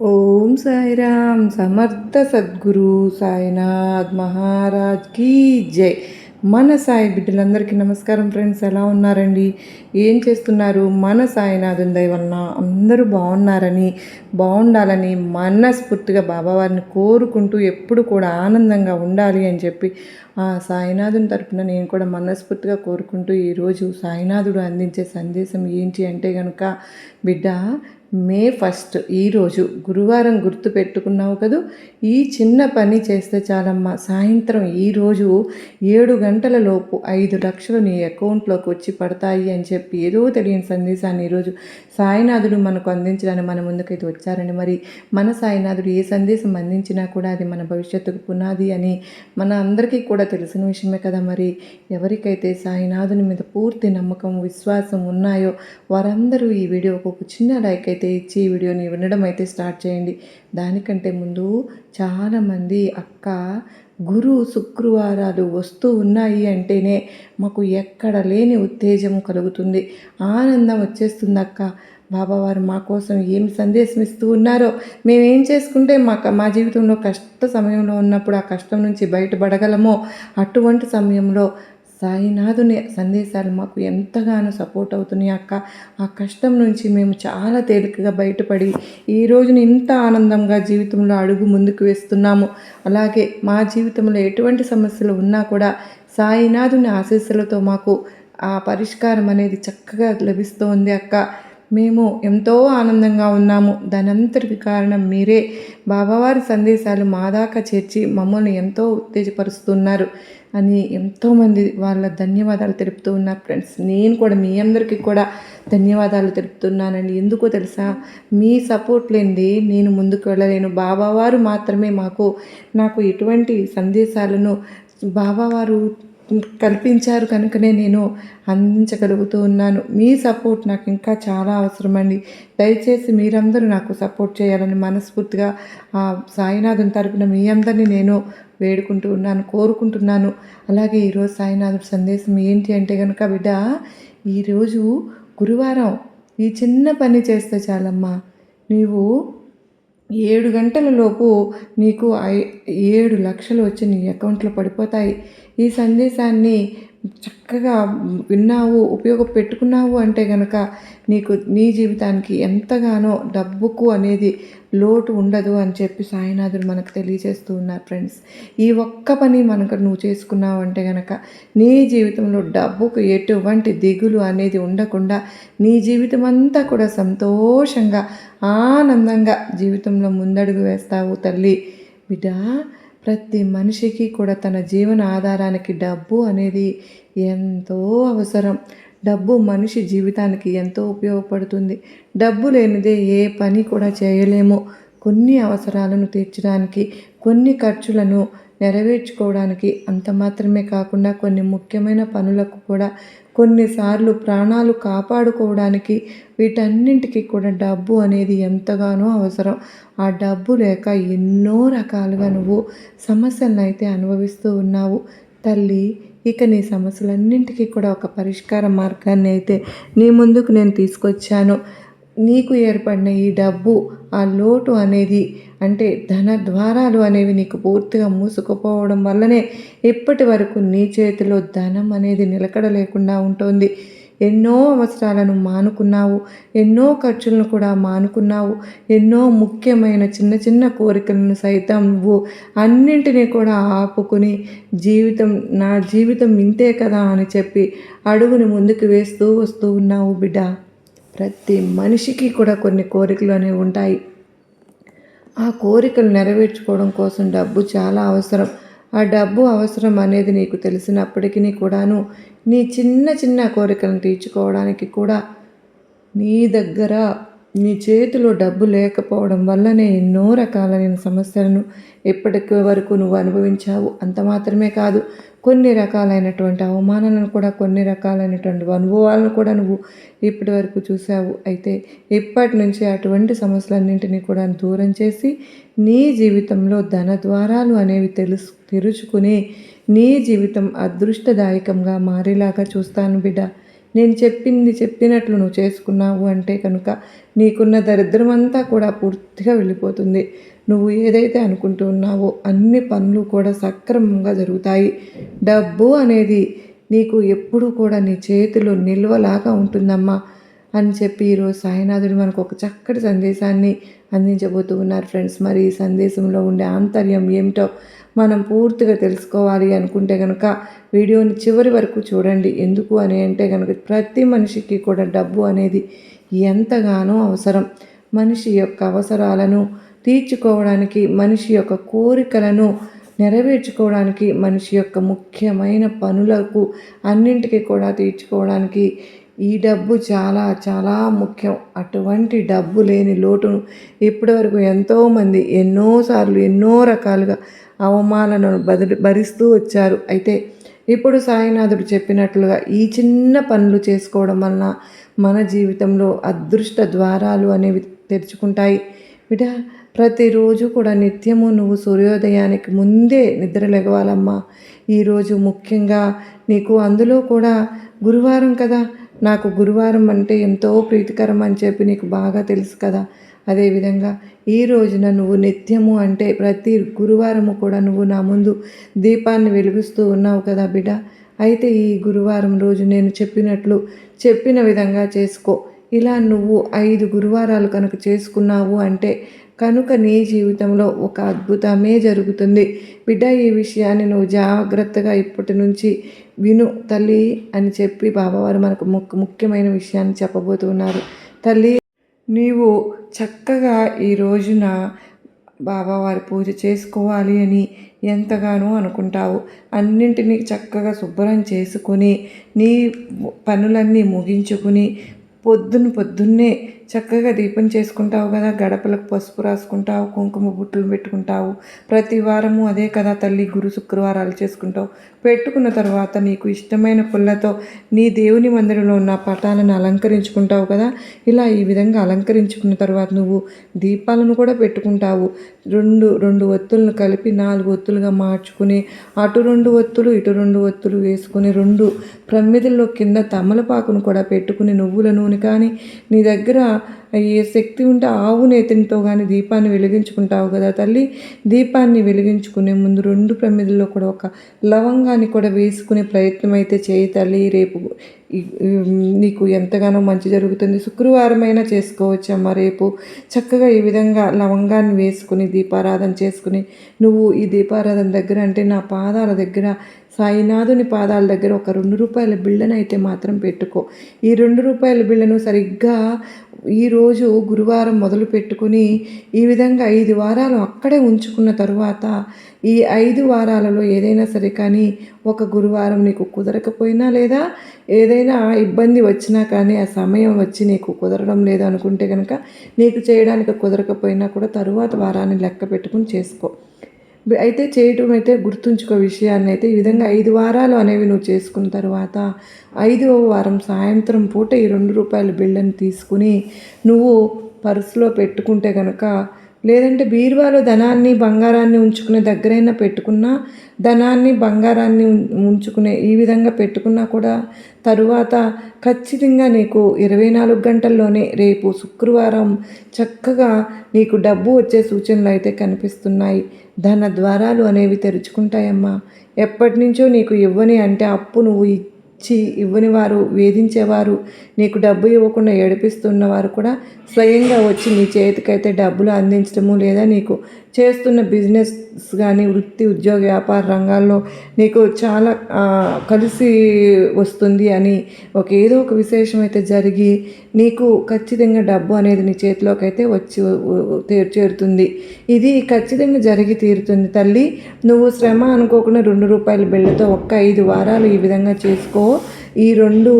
ఓం సాయిరామ్ సమర్థ సద్గురు సాయినాథ్ మహారాజ్ కీ జై. మన సాయి బిడ్డలందరికీ నమస్కారం ఫ్రెండ్స్ ఎలా ఉన్నారండి? ఏం చేస్తున్నారు? మన సాయినాథుని దయ వలన అందరూ బాగున్నారని బాగుండాలని మనస్ఫూర్తిగా బాబావారిని కోరుకుంటూ ఎప్పుడు కూడా ఆనందంగా ఉండాలి అని చెప్పి ఆ సాయినాథుని తరపున నేను కూడా మనస్ఫూర్తిగా కోరుకుంటూ ఈరోజు సాయినాథుడు అందించే సందేశం ఏంటి అంటే కనుక బిడ్డ మే ఫస్ట్ ఈరోజు గురువారం గుర్తు పెట్టుకున్నావు కదూ? ఈ చిన్న పని చేస్తే చాలమ్మా. సాయంత్రం ఈరోజు ఏడు గంటల లోపు ఐదు లక్షలు నీ అకౌంట్లోకి వచ్చి పడతాయి అని చెప్పి ఏదో తెలియని సందేశాన్ని ఈరోజు సాయినాథుడు మనకు అందించడానికి మన ముందుకైతే వచ్చారని మరి మన సాయినాథుడు ఏ సందేశం అందించినా కూడా అది మన భవిష్యత్తుకు పునాది అని మన అందరికీ కూడా తెలిసిన విషయమే కదా మరి. ఎవరికైతే సాయినాథుని మీద పూర్తి నమ్మకం విశ్వాసం ఉన్నాయో వారందరూ ఈ వీడియోకు ఒక చిన్న లైక్ అయితే ఇచ్చి ఈ వీడియోని వినడం అయితే స్టార్ట్ చేయండి. దానికంటే ముందు చాలామంది అక్క గురు శుక్రవారాలు వస్తూ ఉన్నాయి అంటేనే మాకు ఎక్కడ లేని ఉత్తేజం కలుగుతుంది. ఆనందం వచ్చేస్తుంది అక్క బాబావారు మా కోసం ఏం సందేశం ఇస్తూ ఉన్నారో? మేమేం చేసుకుంటే మా మా జీవితంలో కష్ట సమయంలో ఉన్నప్పుడు ఆ కష్టం నుంచి బయటపడగలమో? అటువంటి సమయంలో సాయినాథుని సందేశాలు మాకు ఎంతగానో సపోర్ట్ అవుతున్నాయి అక్క. ఆ కష్టం నుంచి మేము చాలా తేలికగా బయటపడి ఈ రోజుని ఇంత ఆనందంగా జీవితంలో అడుగు ముందుకు వేస్తున్నాము. అలాగే మా జీవితంలో ఎటువంటి సమస్యలు ఉన్నా కూడా సాయినాథుని ఆశీస్సులతో మాకు ఆ పరిష్కారం అనేది చక్కగా లభిస్తోంది అక్క. మేము ఎంతో ఆనందంగా ఉన్నాము. దానంతటికి కారణం మీరే. బాబావారి సందేశాలు మా దాకా చేర్చి మమ్మల్ని ఎంతో ఉత్తేజపరుస్తున్నారు అని ఎంతోమంది వాళ్ళ ధన్యవాదాలు తెలుపుతూ ఉన్నారు ఫ్రెండ్స్. నేను కూడా మీ అందరికీ కూడా ధన్యవాదాలు తెలుపుతున్నానండి. ఎందుకో తెలుసా? మీ సపోర్ట్ లేనిది నేను ముందుకు వెళ్ళలేను. బాబావారు మాత్రమే మాకు నాకు ఎటువంటి సందేశాలను బాబావారు కల్పించారు కనుకనే నేను అందించగలుగుతూ ఉన్నాను. మీ సపోర్ట్ నాకు ఇంకా చాలా అవసరమండి. దయచేసి మీరందరూ నాకు సపోర్ట్ చేయాలని మనస్ఫూర్తిగా ఆ సాయినాథుని తరపున మీ అందరినీ నేను వేడుకుంటూ ఉన్నాను కోరుకుంటున్నాను. అలాగే ఈరోజు సాయినాథుడి సందేశం ఏంటి అంటే కనుక బిడ్డ ఈరోజు గురువారం ఈ చిన్న పని చేస్తే చాలమ్మా. నీవు ఏడు గంటల లోపు నీకు ఐ ఏడు లక్షలు వచ్చి నీ అకౌంట్లో పడిపోతాయి. ఈ సందేశాన్ని చక్కగా విన్నావు ఉపయోగపెట్టుకున్నావు అంటే కనుక నీకు నీ జీవితానికి ఎంతగానో డబ్బుకు అనేది లోటు ఉండదు అని చెప్పి సాయినాథుడు మనకు తెలియజేస్తూ ఉన్నారు ఫ్రెండ్స్. ఈ ఒక్క పని మనకు నువ్వు చేసుకున్నావు అంటే కనుక నీ జీవితంలో డబ్బుకు ఎటువంటి దిగులు అనేది ఉండకుండా నీ జీవితం అంతా కూడా సంతోషంగా ఆనందంగా జీవితంలో ముందడుగు వేస్తావు తల్లి. బిడ్డా ప్రతి మనిషికి కూడా తన జీవన ఆధారానికి డబ్బు అనేది ఎంతో అవసరం. డబ్బు మనిషి జీవితానికి ఎంతో ఉపయోగపడుతుంది. డబ్బు లేనిదే ఏ పని కూడా చేయలేము. కొన్ని అవసరాలను తీర్చడానికి కొన్ని ఖర్చులను నెరవేర్చుకోవడానికి అంత మాత్రమే కాకుండా కొన్ని ముఖ్యమైన పనులకు కూడా కొన్నిసార్లు ప్రాణాలు కాపాడుకోవడానికి వీటన్నింటికి కూడా డబ్బు అనేది ఎంతగానో అవసరం. ఆ డబ్బు లేక ఎన్నో రకాలుగా నువ్వు సమస్యలను అయితే అనుభవిస్తూ ఉన్నావు. తల్లి ఇక నీ సమస్యలన్నింటికీ కూడా ఒక పరిష్కార మార్గాన్ని అయితే నీ ముందుకు నేను తీసుకొచ్చాను. నీకు ఏర్పడిన ఈ డబ్బు ఆ లోటు అనేది అంటే ధన ద్వారాలు అనేవి నీకు పూర్తిగా మూసుకుపోవడం వల్లనే ఇప్పటి వరకు నీ చేతిలో ధనం అనేది నిలకడ లేకుండా ఉంటుంది. ఎన్నో అవసరాలను మానుకున్నావు ఎన్నో ఖర్చులను కూడా మానుకున్నావు ఎన్నో ముఖ్యమైన చిన్న చిన్న కోరికలను సైతం నువ్వు అన్నింటినీ కూడా ఆపుకుని జీవితం నా జీవితం ఇంతే కదా అని చెప్పి అడుగుని ముందుకు వేస్తూ వస్తూ ఉన్నావు బిడ్డ. ప్రతి మనిషికి కూడా కొన్ని కోరికలు అనేవి ఉంటాయి. ఆ కోరికలు నెరవేర్చుకోవడం కోసం డబ్బు చాలా అవసరం. ఆ డబ్బు అవసరం అనేది నీకు తెలిసినప్పటికీ కూడాను నీ చిన్న చిన్న కోరికలను తీర్చుకోవడానికి కూడా నీ దగ్గర నీ చేతిలో డబ్బు లేకపోవడం వల్లనే ఎన్నో రకాలైన సమస్యలను ఇప్పటికి వరకు నువ్వు అనుభవించావు. అంత మాత్రమే కాదు కొన్ని రకాలైనటువంటి అవమానాలను కూడా కొన్ని రకాలైనటువంటి అనుభవాలను కూడా నువ్వు ఇప్పటి వరకు చూసావు అయితే ఇప్పటి నుంచి అటువంటి సమస్యలన్నింటినీ కూడా దూరం చేసి నీ జీవితంలో ధన ద్వారాలు అనేవి తెలుసు తెరుచుకుని నీ జీవితం అదృష్టదాయకంగా మారేలాగా చూస్తాను బిడ్డ. నేను చెప్పింది చెప్పినట్లు నువ్వు చేసుకున్నావు అంటే కనుక నీకున్న దరిద్రం అంతా కూడా పూర్తిగా వెళ్ళిపోతుంది. నువ్వు ఏదైతే అనుకుంటూ ఉన్నావో అన్ని పనులు కూడా సక్రమంగా జరుగుతాయి. డబ్బు అనేది నీకు ఎప్పుడూ కూడా నీ చేతిలో నిల్వలాగా ఉంటుందమ్మా అని చెప్పి ఈరోజు సాయినాథుడు మనకు ఒక చక్కటి సందేశాన్ని అందించబోతూ ఉన్నారు ఫ్రెండ్స్. మరి ఈ సందేశంలో ఉండే ఆంతర్యం ఏమిటో మనం పూర్తిగా తెలుసుకోవాలి అనుకుంటే కనుక వీడియోని చివరి వరకు చూడండి. ఎందుకు అని అంటే కనుక ప్రతి మనిషికి కూడా డబ్బు అనేది ఎంతగానో అవసరం. మనిషి యొక్క అవసరాలను తీర్చుకోవడానికి మనిషి యొక్క కోరికలను నెరవేర్చుకోవడానికి మనిషి యొక్క ముఖ్యమైన పనులకు అన్నింటికి కూడా తీర్చుకోవడానికి ఈ డబ్బు చాలా చాలా ముఖ్యం. అటువంటి డబ్బు లేని లోటును ఇప్పటివరకు ఎంతోమంది ఎన్నోసార్లు ఎన్నో రకాలుగా అవమానాలను బదిలి భరిస్తూ వచ్చారు. అయితే ఇప్పుడు సాయినాథుడు చెప్పినట్లుగా ఈ చిన్న పనులు చేసుకోవడం వలన మన జీవితంలో అదృష్ట ద్వారాలు అనేవి తెరుచుకుంటాయి. బిడ్డ ప్రతిరోజు కూడా నిత్యము నువ్వు సూర్యోదయానికి ముందే నిద్ర లెగవాలమ్మా ఈరోజు ముఖ్యంగా నీకు అందులో కూడా గురువారం కదా. నాకు గురువారం అంటే ఎంతో ప్రీతికరం అని చెప్పి నీకు బాగా తెలుసు కదా. అదేవిధంగా ఈ రోజున నువ్వు నిత్యము అంటే ప్రతి గురువారము కూడా నువ్వు నా ముందు దీపాన్ని వెలిగిస్తూ ఉన్నావు కదా బిడ్డ. అయితే ఈ గురువారం రోజు నేను చెప్పినట్లు చెప్పిన విధంగా చేసుకో. ఇలా నువ్వు ఐదు గురువారాలు కనుక చేసుకున్నావు అంటే కనుక నీ జీవితంలో ఒక అద్భుతమే జరుగుతుంది. బిడ్డ ఈ విషయాన్ని నువ్వు జాగ్రత్తగా ఇప్పటి నుంచి విను తల్లి అని చెప్పి బాబావారు మనకు ముఖ్యమైన విషయాన్ని చెప్పబోతున్నారు తల్లి నీవు చక్కగా ఈ రోజున బాబావారి పూజ చేసుకోవాలి అని ఎంతగానో అనుకుంటావు. అన్నింటినీ చక్కగా శుభ్రం చేసుకొని నీ పనులన్నీ ముగించుకుని పొద్దున్న పొద్దున్నే చక్కగా దీపం చేసుకుంటావు కదా గడపలకు పసుపు రాసుకుంటావు కుంకుమ బుట్టలు పెట్టుకుంటావు. ప్రతి వారము అదే కదా తల్లి గురు శుక్రవారాలు చేసుకుంటావు. పెట్టుకున్న తర్వాత నీకు ఇష్టమైన పుల్లతో నీ దేవుని మందిరంలో ఉన్న పటాలను అలంకరించుకుంటావు కదా. ఇలా ఈ విధంగా అలంకరించుకున్న తర్వాత నువ్వు దీపాలను కూడా పెట్టుకుంటావు. రెండు రెండు ఒత్తులను కలిపి నాలుగు ఒత్తులుగా మార్చుకుని అటు రెండు ఒత్తులు ఇటు రెండు ఒత్తులు వేసుకుని రెండు ప్రమిదల్లో కింద తమలపాకును కూడా పెట్టుకుని నువ్వుల నూనె కానీ నీ దగ్గర ఏ శక్తి ఉంటే ఆవు నేతినితో కానీ దీపాన్ని వెలిగించుకుంటావు కదా తల్లి. దీపాన్ని వెలిగించుకునే ముందు రెండు ప్రమిదల్లో కూడా ఒక లవంగాన్ని కూడా వేసుకునే ప్రయత్నం అయితే చేయి తల్లి. రేపు నీకు ఎంతగానో మంచి జరుగుతుంది. శుక్రవారమైనా చేసుకోవచ్చమ్మా రేపు. చక్కగా ఈ విధంగా లవంగాన్ని వేసుకుని దీపారాధన చేసుకుని నువ్వు ఈ దీపారాధన దగ్గర అంటే నా పాదాల దగ్గర సాయినాథుని పాదాల దగ్గర ఒక రెండు రూపాయల బిళ్ళను అయితే మాత్రం పెట్టుకో. ఈ రెండు రూపాయల బిళ్ళను సరిగ్గా ఈరోజు గురువారం మొదలు పెట్టుకుని ఈ విధంగా ఐదు వారాలు అక్కడే ఉంచుకున్న తరువాత ఈ ఐదు వారాలలో ఏదైనా సరే కానీ ఒక గురువారం నీకు కుదరకపోయినా లేదా ఏదైనా ఇబ్బంది వచ్చినా కానీ ఆ సమయం వచ్చి నీకు కుదరడం లేదు అనుకుంటే కనుక నీకు చేయడానికి కుదరకపోయినా కూడా తరువాత వారాన్ని లెక్క పెట్టుకుని చేసుకో. అయితే చేయటం అయితే గుర్తుంచుకో విషయాన్ని అయితే ఈ విధంగా ఐదు వారాలు అనేవి నువ్వు చేసుకున్న తర్వాత ఐదవ వారం సాయంత్రం పూట ఈ రెండు రూపాయల బిళ్ళని తీసుకుని నువ్వు పర్సులో పెట్టుకుంటే కనుక లేదంటే బీరువాలో ధనాన్ని బంగారాన్ని ఉంచుకునే దగ్గరైనా పెట్టుకున్నా ధనాన్ని బంగారాన్ని ఉంచుకునే ఈ విధంగా పెట్టుకున్నా కూడా తరువాత ఖచ్చితంగా నీకు ఇరవై నాలుగు గంటల్లోనే రేపు శుక్రవారం చక్కగా నీకు డబ్బు వచ్చే సూచనలు అయితే కనిపిస్తున్నాయి. ధన ద్వారాలు అనేవి తెరుచుకుంటాయమ్మా. ఎప్పటి నుంచో నీకు ఇవ్వని అంటే అప్పు నువ్వు ఇచ్చి ఇవ్వని వారు వేధించేవారు నీకు డబ్బు ఇవ్వకుండా ఏడిపిస్తున్నవారు కూడా స్వయంగా వచ్చి నీ చేతికైతే డబ్బులు అందించడము లేదా నీకు చేస్తున్న బిజినెస్ కానీ వృత్తి ఉద్యోగ వ్యాపార రంగాల్లో నీకు చాలా కలిసి వస్తుంది అని ఒక ఏదో ఒక విశేషం అయితే జరిగి నీకు ఖచ్చితంగా డబ్బు అనేది నీ చేతిలోకి అయితే వచ్చి చేరుతుంది. ఇది ఖచ్చితంగా జరిగి తీరుతుంది తల్లి. నువ్వు శ్రమ అనుకోకుండా రెండు రూపాయల బిళ్ళతో ఒక్క ఐదు వారాలు ఈ విధంగా చేసుకో. ఈ రెండు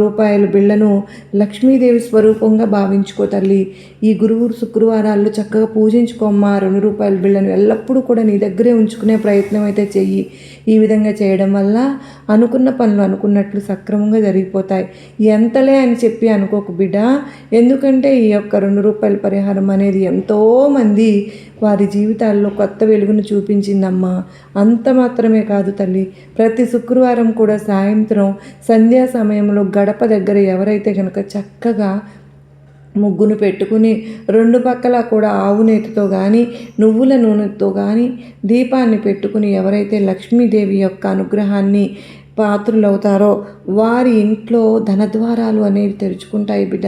రూపాయల బిళ్ళను లక్ష్మీదేవి స్వరూపంగా భావించుకో తల్లి. ఈ గురువు శుక్రవారాల్లో చక్కగా పూజించుకోమ్మా. రెండు రూపాయల బిళ్ళను ఎల్లప్పుడూ కూడా నీ దగ్గరే ఉంచుకునే ప్రయత్నం అయితే చెయ్యి. ఈ విధంగా చేయడం వల్ల అనుకున్న పనులు అనుకున్నట్లు సక్రమంగా జరిగిపోతాయి. ఎంతలే అని చెప్పి అనుకోకు బిడ్డ. ఎందుకంటే ఈ యొక్క రెండు రూపాయల పరిహారం అనేది ఎంతోమంది వారి జీవితాల్లో కొత్త వెలుగును చూపించిందమ్మా. అంత మాత్రమే కాదు తల్లి. ప్రతి శుక్రవారం కూడా సాయంత్రం సంధ్యా సమయంలో గడప దగ్గర ఎవరైతే కనుక చక్కగా ముగ్గును పెట్టుకుని రెండు పక్కల కూడా ఆవు నేతితో కానీ నువ్వుల నూనెతో కానీ దీపాన్ని పెట్టుకుని ఎవరైతే లక్ష్మీదేవి యొక్క అనుగ్రహాన్ని పాత్రులవుతారో వారి ఇంట్లో ధనద్వారాలు అనేవి తెరుచుకుంటాయి బిడ్డ.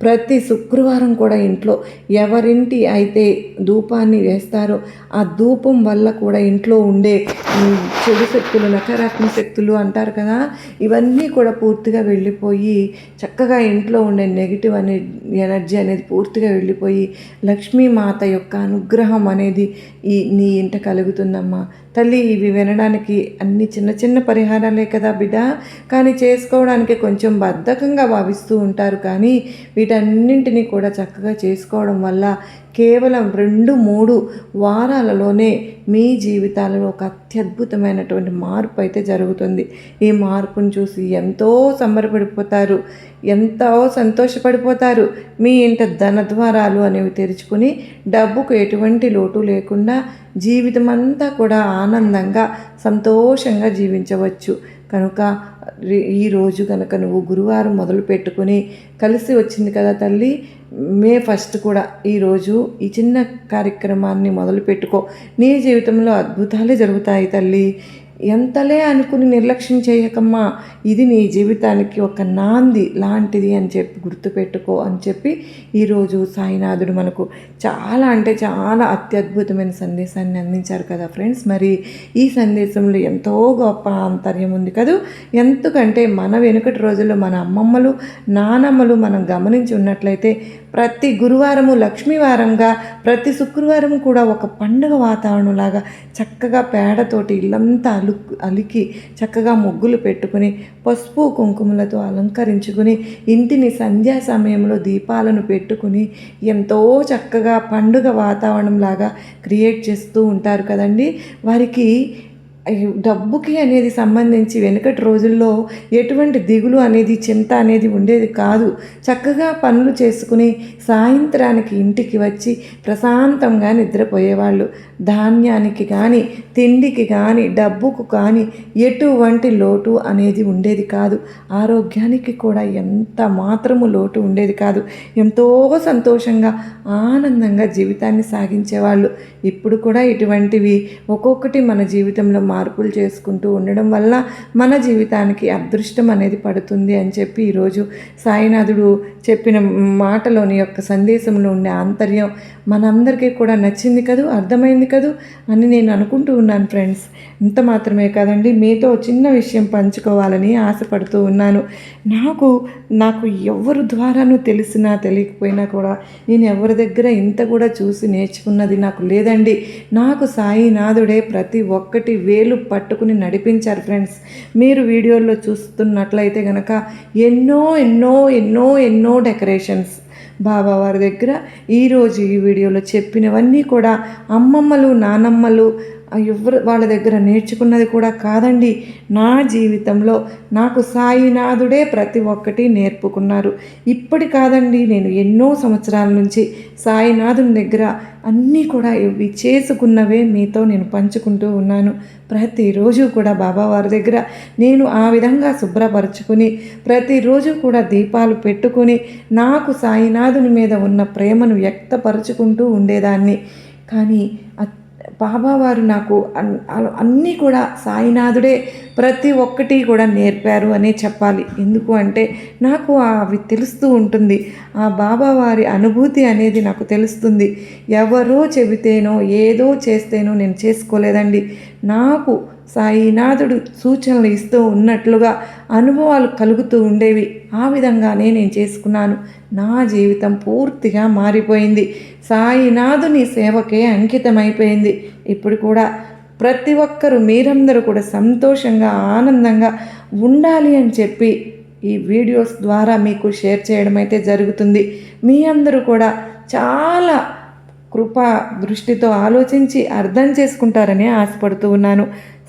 ప్రతి శుక్రవారం కూడా ఇంట్లో ఎవరింటి అయితే ధూపాన్ని వేస్తారో ఆ ధూపం వల్ల కూడా ఇంట్లో ఉండే చెడు శక్తులు నకారాత్మక శక్తులు అంటారు కదా ఇవన్నీ కూడా పూర్తిగా వెళ్ళిపోయి చక్కగా ఇంట్లో ఉండే నెగిటివ్ అనే ఎనర్జీ అనేది పూర్తిగా వెళ్ళిపోయి లక్ష్మీమాత యొక్క అనుగ్రహం అనేది ఈ నీ ఇంట కలుగుతుందమ్మా. తల్లి ఇవి వినడానికి అన్ని చిన్న చిన్న పరిహారాలే కదా బిడ్డ. కానీ చేసుకోవడానికి కొంచెం బద్ధకంగా భావిస్తూ ఉంటారు కానీ వీటన్నింటినీ కూడా చక్కగా చేసుకోవడం వల్ల కేవలం రెండు మూడు వారాలలోనే మీ జీవితాలలో ఒక అత్యద్భుతమైనటువంటి మార్పు అయితే జరుగుతుంది. ఈ మార్పును చూసి ఎంతో సంబరపడిపోతారు ఎంతో సంతోషపడిపోతారు. మీ ఇంట ధన ద్వారాలు అనేవి తెరుచుకుని డబ్బుకు ఎటువంటి లోటు లేకుండా జీవితం అంతా కూడా ఆనందంగా సంతోషంగా జీవించవచ్చు. కనుక రి- ఈరోజు కనుక నువ్వు గురువారం మొదలు పెట్టుకుని కలిసి వచ్చింది కదా తల్లి మే ఫస్ట్ కూడా ఈరోజు ఈ చిన్న కార్యక్రమాన్ని మొదలు పెట్టుకో. నీ జీవితంలో అద్భుతాలే జరుగుతాయి తల్లి. ఎంతలే అనుకుని నిర్లక్ష్యం చేయకమ్మా ఇది నీ జీవితానికి ఒక నాంది లాంటిది అని చెప్పి గుర్తుపెట్టుకో అని చెప్పి ఈరోజు సాయినాథుడు మనకు చాలా అంటే చాలా అత్యద్భుతమైన సందేశాన్ని అందించారు కదా ఫ్రెండ్స్. మరి ఈ సందేశంలో ఎంతో గొప్ప ఆంతర్యం ఉంది కదూ? ఎందుకంటే మన వెనుకటి రోజుల్లో మన అమ్మమ్మలు నానమ్మలు మనం గమనించి ఉన్నట్లయితే ప్రతి గురువారము లక్ష్మీవారంగా ప్రతి శుక్రవారం కూడా ఒక పండుగ వాతావరణంలాగా చక్కగా పేడతోటి ఇల్లంతా అలు అలికి చక్కగా ముగ్గులు పెట్టుకుని పసుపు కుంకుమలతో అలంకరించుకుని ఇంటిని సంధ్యా సమయంలో దీపాలను పెట్టుకుని ఎంతో చక్కగా పండుగ వాతావరణంలాగా క్రియేట్ చేస్తూ ఉంటారు కదండి. వారికి డబ్బుకి అనేది సంబంధించి వెనుకటి రోజుల్లో ఎటువంటి దిగులు అనేది చింత అనేది ఉండేది కాదు. చక్కగా పనులు చేసుకుని సాయంత్రానికి ఇంటికి వచ్చి ప్రశాంతంగా నిద్రపోయేవాళ్ళు. ధాన్యానికి కానీ తిండికి కానీ డబ్బుకు కానీ ఎటువంటి లోటు అనేది ఉండేది కాదు. ఆరోగ్యానికి కూడా ఎంత మాత్రము లోటు ఉండేది కాదు. ఎంతో సంతోషంగా ఆనందంగా జీవితాన్ని సాగించేవాళ్ళు. ఇప్పుడు కూడా ఇటువంటివి ఒక్కొక్కటి మన జీవితంలో మార్పులు చేసుకుంటూ ఉండడం వల్ల మన జీవితానికి అదృష్టం అనేది పడుతుంది అని చెప్పి ఈరోజు సాయినాథుడు చెప్పిన మాటలోని యొక్క సందేశంలో ఉండే ఆంతర్యం మనందరికీ కూడా నచ్చింది కదూ అర్థమైంది కదూ అని నేను అనుకుంటూ ఉన్నాను ఫ్రెండ్స్. ఇంత మాత్రమే కాదండి మీతో చిన్న విషయం పంచుకోవాలని ఆశపడుతూ ఉన్నాను. నాకు నాకు ఎవరి ద్వారానూ తెలిసినా తెలియకపోయినా కూడా నేను ఎవరి దగ్గర ఇంత కూడా చూసి నేర్చుకున్నది నాకు లేదండి. నాకు సాయినాథుడే ప్రతి ఒక్కటి వేలు పట్టుకుని నడిపించారు ఫ్రెండ్స్. మీరు వీడియోల్లో చూస్తున్నట్లయితే కనుక ఎన్నో ఎన్నో ఎన్నో ఎన్నో డెకరేషన్స్ బాబా వారి దగ్గర ఈరోజు ఈ వీడియోలో చెప్పినవన్నీ కూడా అమ్మమ్మలు నానమ్మలు ఎవరు వాళ్ళ దగ్గర నేర్చుకున్నది కూడా కాదండి. నా జీవితంలో నాకు సాయినాథుడే ప్రతి ఒక్కటి నేర్పుకున్నారు. ఇప్పటి కాదండి నేను ఎన్నో సంవత్సరాల నుంచి సాయినాథుని దగ్గర అన్నీ కూడా ఇవి చేసుకున్నవే మీతో నేను పంచుకుంటూ ఉన్నాను. ప్రతిరోజు కూడా బాబా వారి దగ్గర నేను ఆ విధంగా శుభ్రపరచుకుని ప్రతిరోజు కూడా దీపాలు పెట్టుకుని నాకు సాయినాథుని మీద ఉన్న ప్రేమను వ్యక్తపరుచుకుంటూ ఉండేదాన్ని. కానీ బాబావారు నాకు అన్- అన్నీ కూడా సాయినాథుడే ప్రతి ఒక్కటి కూడా నేర్పారు అనే చెప్పాలి. ఎందుకు అంటే నాకు అవి తెలుస్తూ ఉంటుంది. ఆ బాబావారి అనుభూతి అనేది నాకు తెలుస్తుంది. ఎవరో చెబితేనో ఏదో చేస్తేనో నేను చేసుకోలేదండి. నాకు సాయినాథుడు సూచనలు ఇస్తూ ఉన్నట్లుగా అనుభవాలు కలుగుతూ ఉండేవి. ఆ విధంగానే నేను చేసుకున్నాను. నా జీవితం పూర్తిగా మారిపోయింది. సాయినాథుని సేవకే అంకితమైపోయింది. ఇప్పుడు కూడా ప్రతి ఒక్కరూ మీరందరూ కూడా సంతోషంగా ఆనందంగా ఉండాలి అని చెప్పి ఈ వీడియోస్ ద్వారా మీకు షేర్ చేయడం అయితే జరుగుతుంది. మీ అందరూ కూడా చాలా కృపా దృష్టితో ఆలోచించి అర్థం చేసుకుంటారని ఆశపడుతూ ఉన్నాను.